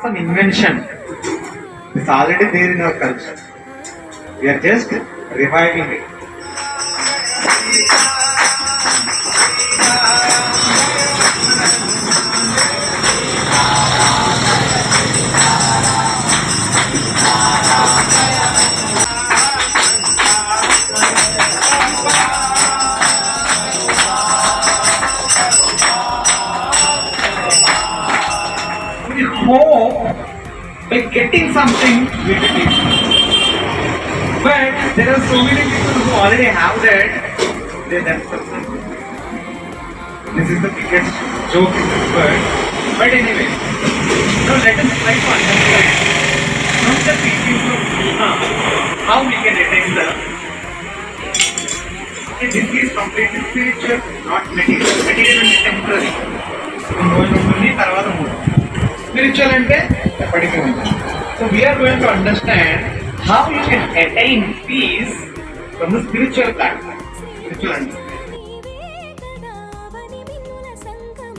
Not some invention it's already there in our culture we're just reviving it Thank you. we hope by getting something we will be. But there are so many people who already have that, they themselves This is the biggest joke in this world. But anyway, now let us try to understand from the teachings of Krishna how we can attain the this is completely spiritual, not material. Material is temporary. Only tarvata spiritual and. So we are going to understand how you can attain peace from the spiritual platform.